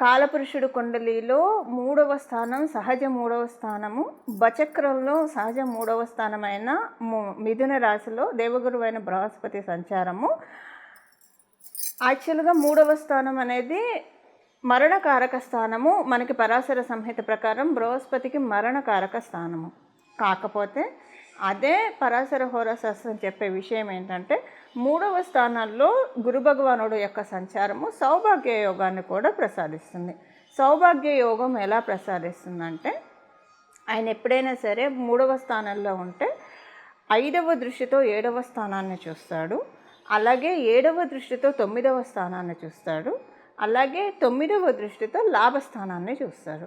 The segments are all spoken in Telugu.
కాలపురుషుడు కుండలిలో మూడవ స్థానం సహజ మూడవ స్థానము బచక్రంలో సహజ మూడవ స్థానమైన మిథున రాశిలో దేవగురువైన బృహస్పతి సంచారము. యాక్చువల్గా మూడవ స్థానం అనేది మరణకారక స్థానము. మనకి పరాశర సంహిత ప్రకారం బృహస్పతికి మరణకారక స్థానము. కాకపోతే అదే పరాశర హోరాశాస్త్రం చెప్పే విషయం ఏంటంటే మూడవ స్థానాల్లో గురు భగవానుడు యొక్క సంచారము సౌభాగ్య యోగాన్ని కూడా ప్రసాదిస్తుంది. సౌభాగ్య యోగం ఎలా ప్రసాదిస్తుందంటే ఆయన ఎప్పుడైనా సరే మూడవ స్థానంలో ఉంటే ఐదవ దృష్టితో ఏడవ స్థానాన్ని చూస్తాడు. అలాగే ఏడవ దృష్టితో తొమ్మిదవ స్థానాన్ని చూస్తాడు. అలాగే తొమ్మిదవ దృష్టితో లాభస్థానాన్ని చూస్తాడు.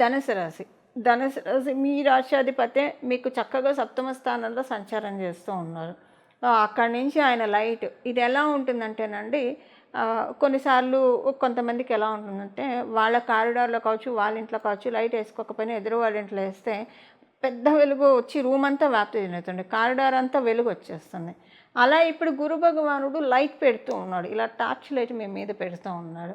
ధనుసు రాశి. ధనుసు రాశి మీ రాశ్యాధిపతే మీకు చక్కగా సప్తమ స్థానంలో సంచారం చేస్తూ ఉన్నారు. అక్కడి నుంచి ఆయన లైట్. ఇది ఎలా ఉంటుందంటేనండి కొన్నిసార్లు కొంతమందికి ఎలా ఉంటుందంటే వాళ్ళ కారిడార్లో కావచ్చు వాళ్ళ ఇంట్లో కావచ్చు లైట్ వేసుకోకపోయినా ఎదురు వాళ్ళ ఇంట్లో వేస్తే పెద్ద వెలుగు వచ్చి రూమ్ అంతా వ్యాప్తి చెందుతుంది. కారిడార్ అంతా వెలుగు వచ్చేస్తుంది. అలా ఇప్పుడు గురు భగవానుడు లైట్ పెడుతూ ఉన్నాడు. ఇలా టార్చ్ లైట్ మీ మీద పెడుతూ ఉన్నాడు.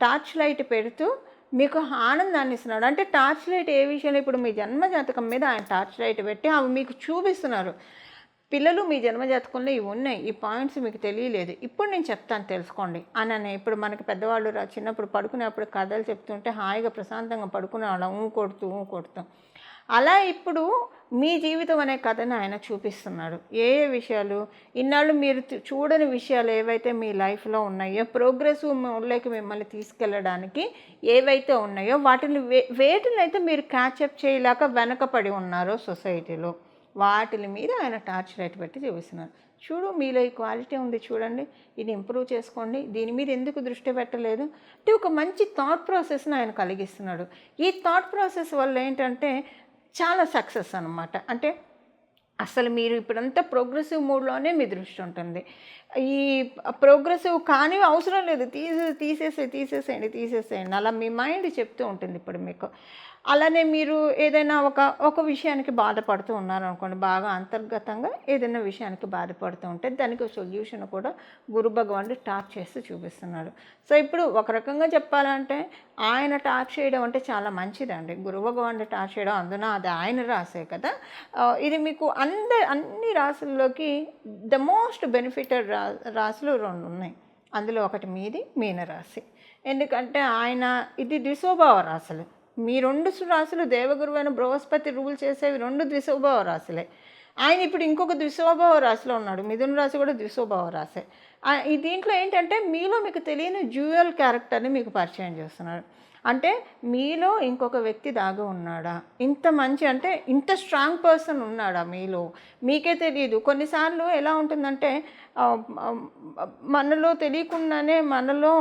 టార్చ్ లైట్ పెడుతూ మీకు ఆనందాన్ని ఇస్తున్నాడు. అంటే టార్చ్ లైట్ ఏ విషయంలో ఇప్పుడు మీ జన్మ జాతకం మీద ఆయన టార్చ్ లైట్ పెట్టి అవి మీకు చూపిస్తున్నారు. పిల్లలు మీ జన్మజాతకంలో ఇవి ఉన్నాయి. ఈ పాయింట్స్ మీకు తెలియలేదు. ఇప్పుడు నేను చెప్తాను తెలుసుకోండి. అని అని ఇప్పుడు మనకి పెద్దవాళ్ళు రా- చిన్నప్పుడు పడుకునేప్పుడు కథలు చెప్తుంటే హాయిగా ప్రశాంతంగా పడుకునే వాళ్ళం ఊ కొడుతూ ఊ కొడుతూ. అలా ఇప్పుడు మీ జీవితం అనే కథను ఆయన చూపిస్తున్నాడు. ఏ ఏ విషయాలు? ఇన్నాళ్ళు మీరు చూడని విషయాలు ఏవైతే మీ లైఫ్లో ఉన్నాయో ప్రోగ్రెస్ మోడ్లోకి మిమ్మల్ని తీసుకెళ్ళడానికి ఏవైతే ఉన్నాయో వాటిని వే వేటిని అయితే మీరు క్యాచప్ చేయలేక వెనకపడి ఉన్నారో సొసైటీలో వాటి మీద ఆయన టార్చ్ లైట్ పెట్టి చూపిస్తున్నారు. చూడు మీలో ఈ క్వాలిటీ ఉంది చూడండి. ఇది ఇంప్రూవ్ చేసుకోండి. దీని మీద ఎందుకు దృష్టి పెట్టలేదు? అంటే ఒక మంచి థాట్ ప్రాసెస్ని ఆయన కలిగిస్తున్నాడు. ఈ థాట్ ప్రాసెస్ వల్ల ఏంటంటే చాలా సక్సెస్ అనమాట అంటే అసలు మీరు ఇప్పుడంతా ప్రోగ్రెసివ్ మూడ్లోనే మీ దృష్టి ఉంటుంది. ఈ ప్రోగ్రెసివ్ కానీ అవసరం లేదు. తీసే తీసేసే తీసేసేయండి తీసేసేయండి. అలా మీ మైండ్ చెప్తూ ఉంటుంది ఇప్పుడు మీకు. అలానే మీరు ఏదైనా ఒక ఒక విషయానికి బాధపడుతూ ఉన్నారనుకోండి బాగా అంతర్గతంగా ఏదైనా విషయానికి బాధపడుతూ ఉంటే దానికి సొల్యూషన్ కూడా గురు భగవానుడు టాక్ చేస్తూ చూపిస్తున్నాడు. సో ఇప్పుడు ఒక రకంగా చెప్పాలంటే ఆయన టాక్ చేయడం అంటే చాలా మంచిదండి. గురు భగవానుడు టాక్ చేయడం అందున అది ఆయన రాసే కదా. ఇది మీకు అందరి అన్ని రాసుల్లోకి ద మోస్ట్ బెనిఫిటెడ్ రా రాసులు రెండు ఉన్నాయి. అందులో ఒకటి మీది మీనరాశి. ఎందుకంటే ఆయన ఇది ద్విశోభావ రాశులు మీ రెండు రాశులు దేవగురువైన బృహస్పతి రూల్ చేసేవి రెండు ద్విశోభావ రాశులే. ఆయన ఇప్పుడు ఇంకొక ద్విశోభావ రాశిలో ఉన్నాడు. మిథున రాశి కూడా ద్విశోభావ రాశే. ఈ దీంట్లో ఏంటంటే మీలో మీకు తెలియని జ్యూయల్ క్యారెక్టర్ని మీకు పరిచయం చేస్తున్నాడు అంటే మీలో ఇంకొక వ్యక్తి దాగి ఉన్నాడా? ఇంత మంచి అంటే ఇంత స్ట్రాంగ్ పర్సన్ ఉన్నాడా మీలో? మీకే తెలియదు కొన్నిసార్లు ఎలా ఉంటుందంటే మనలో తెలియకుండానే మనలో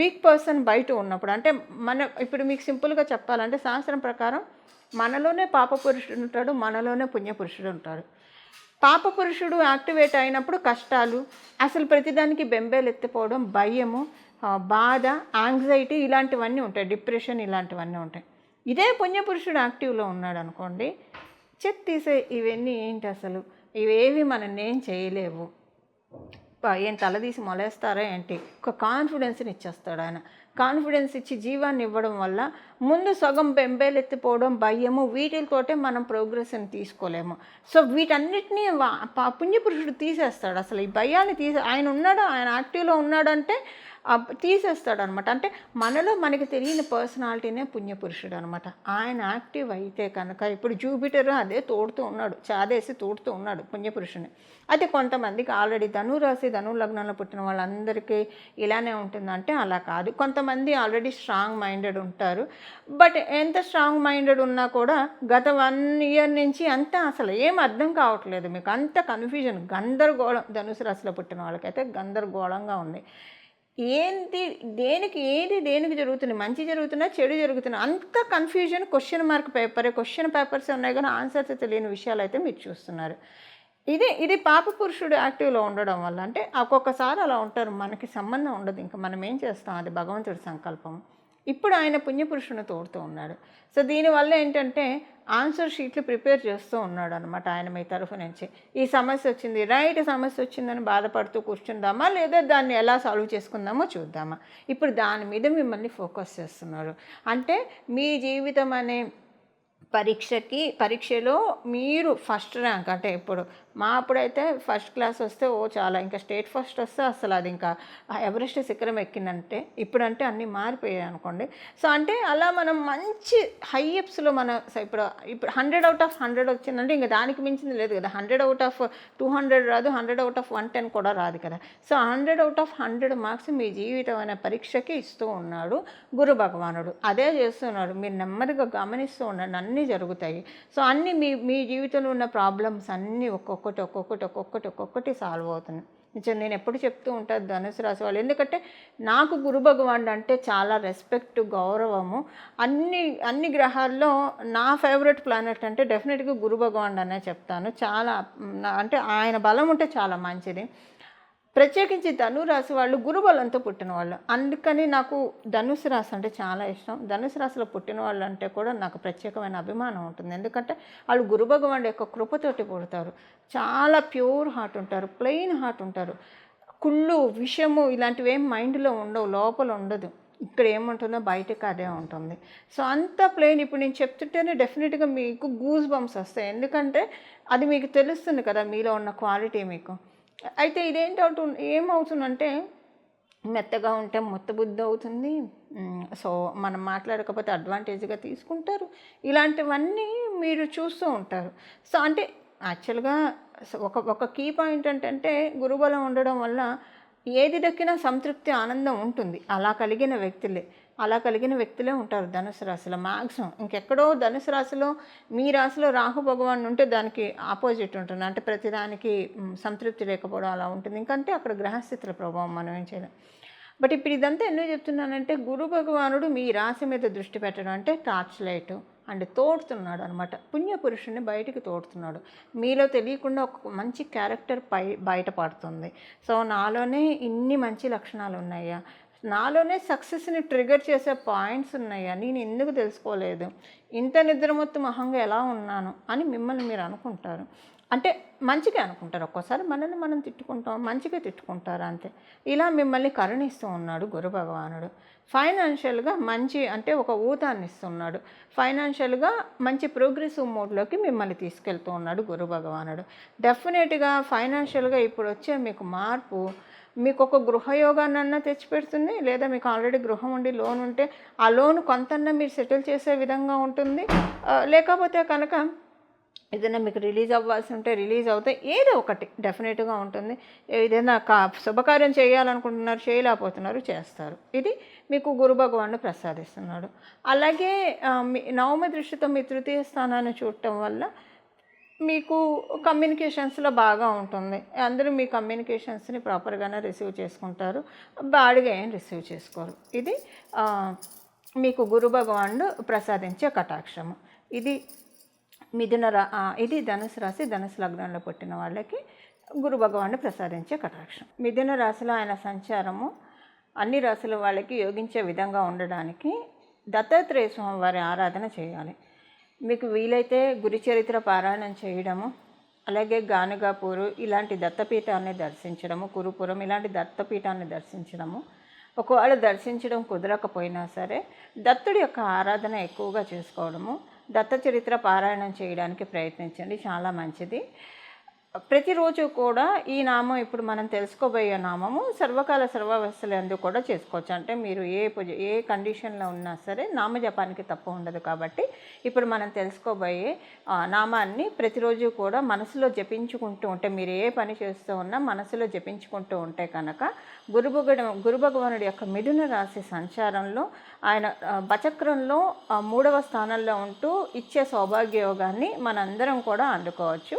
వీక్ పర్సన్ బయట ఉన్నప్పుడు అంటే మన ఇప్పుడు మీకు సింపుల్గా చెప్పాలంటే శాస్త్రం ప్రకారం మనలోనే పాప పురుషుడు ఉంటాడు మనలోనే పుణ్యపురుషుడు ఉంటాడు. పాప పురుషుడు యాక్టివేట్ అయినప్పుడు కష్టాలు అసలు ప్రతిదానికి బెంబేలు ఎత్తిపోవడం భయము బాధ యాంగ్జైటీ ఇలాంటివన్నీ ఉంటాయి. డిప్రెషన్ ఇలాంటివన్నీ ఉంటాయి. ఇదే పుణ్యపురుషుడు యాక్టివ్లో ఉన్నాడు అనుకోండి చెక్ తీసే ఇవన్నీ ఏంటి అసలు? ఇవేవి మనం ఏం చేయలేవు. ఏం తలదీసి మొలేస్తారా ఏంటి? ఒక కాన్ఫిడెన్స్ని ఇచ్చేస్తాడు ఆయన. కాన్ఫిడెన్స్ ఇచ్చి జీవాన్ని ఇవ్వడం వల్ల ముందు సగం బెంబేలెత్తిపోవడం భయము వీటితోటే మనం ప్రోగ్రెస్ని తీసుకోలేము. సో వీటన్నిటినీ పుణ్యపురుషుడు తీసేస్తాడు. అసలు ఈ భయాన్ని తీసే ఆయన ఉన్నాడు? ఆయన యాక్టివ్లో ఉన్నాడంటే తీసేస్తాడు అనమాట అంటే మనలో మనకి తెలియని పర్సనాలిటీనే పుణ్యపురుషుడు అనమాట ఆయన యాక్టివ్ అయితే కనుక ఇప్పుడు జూపిటర్ అదే తోడుతూ ఉన్నాడు. చాదేసి తోడుతూ ఉన్నాడు పుణ్యపురుషుని. అయితే కొంతమందికి ఆల్రెడీ ధనురాశి ధను లగ్నంలో పుట్టిన వాళ్ళందరికీ ఇలానే ఉంటుందంటే అలా కాదు. కొంతమంది ఆల్రెడీ స్ట్రాంగ్ మైండెడ్ ఉంటారు. బట్ ఎంత స్ట్రాంగ్ మైండెడ్ ఉన్నా కూడా గత వన్ ఇయర్ నుంచి అంతా అసలు ఏం అర్థం కావట్లేదు. మీకు అంత కన్ఫ్యూజన్ గందరగోళం. ధనుసు రాశిలో పుట్టిన వాళ్ళకైతే గందరగోళంగా ఉంది. ఏంటి దేనికి ఏది దేనికి జరుగుతుంది? మంచి జరుగుతున్నా చెడు జరుగుతున్నా? అంత confusion question mark paper question papers ఉన్నాయి కానీ ఆన్సర్స్ తెలియని విషయాలు అయితే మీరు చూస్తున్నారు. ఇది ఇది పాప పురుషుడు యాక్టివ్లో ఉండడం వల్ల అంటే ఒక్కొక్కసారి అలా ఉంటారు. మనకి సంబంధం ఉండదు. ఇంకా మనం ఏం చేస్తాం? అది భగవంతుడి సంకల్పం. ఇప్పుడు ఆయన పుణ్యపురుషుని తోడుతూ ఉన్నాడు. సో దీనివల్ల ఏంటంటే ఆన్సర్ షీట్లు ప్రిపేర్ చేస్తూ ఉన్నాడు అనమాట ఆయన మీ తరఫు నుంచి. ఈ సమస్య వచ్చింది రైట్ సమస్య వచ్చిందని బాధపడుతూ కూర్చుందామా లేదా దాన్ని ఎలా సాల్వ్ చేసుకుందామో చూద్దామా. ఇప్పుడు దాని మీద మిమ్మల్ని ఫోకస్ చేస్తున్నారు. అంటే మీ జీవితం అనే పరీక్షకి పరీక్షలో మీరు ఫస్ట్ ర్యాంక్ అంటే ఇప్పుడు మా అప్పుడైతే ఫస్ట్ క్లాస్ వస్తే ఓ చాలా ఇంకా స్టేట్ ఫస్ట్ వస్తే అసలు అది ఇంకా ఎవరెస్ట్ శిఖరం ఎక్కిందంటే ఇప్పుడంటే అన్నీ మారిపోయాయి అనుకోండి. సో అంటే అలా మనం మంచి హైయప్స్లో మన సో ఇప్పుడు ఇప్పుడు హండ్రెడ్ అవుట్ ఆఫ్ హండ్రెడ్ వచ్చిందంటే ఇంకా దానికి మించింది లేదు కదా. Hundred out of two hundred రాదు hundred out of one ten కూడా రాదు కదా. So hundred out of hundred marks మీ జీవితం అనే పరీక్షకి ఇస్తూ ఉన్నాడు గురు భగవానుడు. అదే చేస్తున్నాడు. మీరు నెమ్మదిగా గమనిస్తూ ఉండండి. అన్ని జరుగుతాయి. సో అన్నీ మీ మీ జీవితంలో ఉన్న ప్రాబ్లమ్స్ అన్నీ ఒక్కొక్కటి ఒక్కొక్కటి ఒక్కొక్కటి ఒక్కొక్కటి సాల్వ్ అవుతున్నాయి. నిజం నేను ఎప్పుడు చెప్తూ ఉంటాను ధనుసు రాశి వాళ్ళు. ఎందుకంటే నాకు గురు భగవానుడు అంటే చాలా రెస్పెక్ట్ గౌరవము. అన్ని అన్ని గ్రహాల్లో నా ఫేవరెట్ ప్లానెట్ అంటే డెఫినెట్గా గురు భగవానుడు అనే చెప్తాను. చాలా అంటే ఆయన బలం ఉంటే చాలా మంచిది. ప్రత్యేకించి ధనురాశి వాళ్ళు గురుబలంతో పుట్టిన వాళ్ళు అందుకని నాకు ధనుసు రాశి అంటే చాలా ఇష్టం. ధనుసు రాశిలో పుట్టిన వాళ్ళు అంటే కూడా నాకు ప్రత్యేకమైన అభిమానం ఉంటుంది. ఎందుకంటే వాళ్ళు గురు యొక్క కృపతోటి పుడతారు. చాలా ప్యూర్ హార్ట్ ఉంటారు. ప్లెయిన్ హార్ట్ ఉంటారు. కుళ్ళు విషము ఇలాంటివి ఏం మైండ్లో ఉండవు. లోపల ఉండదు. ఇక్కడ ఏముంటుందో బయటకు అదే ఉంటుంది. సో అంత ప్లెయిన్ ఇప్పుడు నేను చెప్తుంటేనే డెఫినెట్గా మీకు గూస్ బంప్స్ వస్తాయి. ఎందుకంటే అది మీకు తెలుస్తుంది కదా మీలో ఉన్న క్వాలిటీ మీకు. అయితే ఇదేంటవుతు ఏమవుతుందంటే మెత్తగా ఉంటే మొత్తబుద్ధి అవుతుంది. సో మనం మాట్లాడకపోతే అడ్వాంటేజ్గా తీసుకుంటారు. ఇలాంటివన్నీ మీరు చూస్తూ ఉంటారు. సో అంటే యాక్చువల్గా ఒక ఒక కీ పాయింట్ ఏంటంటే గురుబలం ఉండడం వల్ల ఏది దక్కినా సంతృప్తి ఆనందం ఉంటుంది. అలా కలిగిన వ్యక్తులే. అలా కలిగిన వ్యక్తులే ఉంటారు ధనుసు రాశిలో. మ్యాక్సిమం ఇంకెక్కడో ధనుసు రాశిలో మీ రాశిలో రాహు భగవాన్ ఉంటే దానికి ఆపోజిట్ ఉంటుంది. అంటే ప్రతిదానికి సంతృప్తి లేకపోవడం అలా ఉంటుంది. ఇంకంటే అక్కడ గ్రహస్థితుల ప్రభావం మనం ఏం చేయలేం. బట్ ఇప్పుడు ఇదంతా ఎందుకు చెప్తున్నానంటే గురు భగవానుడు మీ రాశి మీద దృష్టి పెట్టడం. అంటే టార్చ్ లైట్ అండ్ తోడుతున్నాడు అనమాట పుణ్యపురుషుని బయటికి తోడుతున్నాడు. మీలో తెలియకుండా ఒక మంచి క్యారెక్టర్ పై బయటపడుతుంది. సో నాలోనే ఇన్ని మంచి లక్షణాలు ఉన్నాయా? నాలోనే సక్సెస్ని ట్రిగర్ చేసే పాయింట్స్ ఉన్నాయా? నేను ఎందుకు తెలుసుకోలేదు? ఇంత నిద్రమొత్తు మహంగా ఎలా ఉన్నాను? అని మిమ్మల్ని మీరు అనుకుంటారు. అంటే మంచిగా అనుకుంటారు. ఒక్కోసారి మనల్ని మనం తిట్టుకుంటాం మంచిగా తిట్టుకుంటారు అంతే. ఇలా మిమ్మల్ని కరుణిస్తూ ఉన్నాడు గురు భగవానుడు. ఫైనాన్షియల్గా మంచి అంటే ఒక ఊతాన్ని ఇస్తున్నాడు. ఫైనాన్షియల్గా మంచి ప్రోగ్రెసివ్ మోడ్లోకి మిమ్మల్ని తీసుకెళ్తూ ఉన్నాడు గురు భగవానుడు. డెఫినెట్గా ఫైనాన్షియల్గా ఇప్పుడు వచ్చే మీకు మార్పు మీకు ఒక గృహయోగాన్నన్నా తెచ్చిపెడుతుంది లేదా మీకు ఆల్రెడీ గృహం ఉండి లోన్ ఉంటే ఆ లోన్ కొంతన్నా మీరు సెటిల్ చేసే విధంగా ఉంటుంది. లేకపోతే కనుక ఏదైనా మీకు రిలీజ్ అవ్వాల్సి ఉంటే రిలీజ్ అవుతాయి ఏదో ఒకటి డెఫినెట్గా ఉంటుంది. ఏదైనా కా శుభకార్యం చేయాలనుకుంటున్నారు చేయలేకపోతున్నారు చేస్తారు. ఇది మీకు గురు భగవాను ప్రసాదిస్తున్నాడు. అలాగే నవమి నవమ దృష్టితో మీ తృతీయ స్థానాన్ని చూడటం వల్ల మీకు కమ్యూనికేషన్స్లో బాగా ఉంటుంది. అందరూ మీ కమ్యూనికేషన్స్ని ప్రాపర్గానే రిసీవ్ చేసుకుంటారు. బాడిగా ఏం రిసీవ్ చేసుకోరు. ఇది మీకు గురు భగవానుడు ప్రసాదించే కటాక్షము. ఇది మిథున రా ఇది ధనుసు రాశి ధనుసు లగ్నంలో పుట్టిన వాళ్ళకి గురు భగవానుడు ప్రసాదించే కటాక్షం. మిథున రాశిలో ఆయన సంచారము అన్ని రాశుల వాళ్ళకి యోగించే విధంగా ఉండడానికి దత్తాత్రేయ స్వామి వారి ఆరాధన చేయాలి. మీకు వీలైతే గురి చరిత్ర పారాయణం చేయడము అలాగే గానుగాపూరు ఇలాంటి దత్తపీఠాన్ని దర్శించడము కురుపురం ఇలాంటి దత్తపీఠాన్ని దర్శించడము. ఒకవేళ దర్శించడం కుదరకపోయినా సరే దత్తుడి యొక్క ఆరాధన ఎక్కువగా చేసుకోవడము దత్త చరిత్ర పారాయణం చేయడానికి ప్రయత్నించండి చాలా మంచిది. ప్రతిరోజు కూడా ఈ నామం ఇప్పుడు మనం తెలుసుకోబోయే నామము సర్వకాల సర్వవస్థలు ఎందుకు కూడా చేసుకోవచ్చు. అంటే మీరు ఏ పూజ ఏ కండిషన్లో ఉన్నా సరే నామజపానికి తప్పు ఉండదు కాబట్టి ఇప్పుడు మనం తెలుసుకోబోయే నామాన్ని ప్రతిరోజు కూడా మనసులో జపించుకుంటూ ఉంటే మీరు ఏ పని చేస్తూ ఉన్నా మనసులో జపించుకుంటూ ఉంటే కనుక గురు గురుభగవానుడి గురు భగవానుడి యొక్క మిథున రాశి సంచారంలో ఆయన బచక్రంలో మూడవ స్థానంలో ఉంటూ ఇచ్చే సౌభాగ్య యోగాన్ని మనందరం కూడా అందుకోవచ్చు.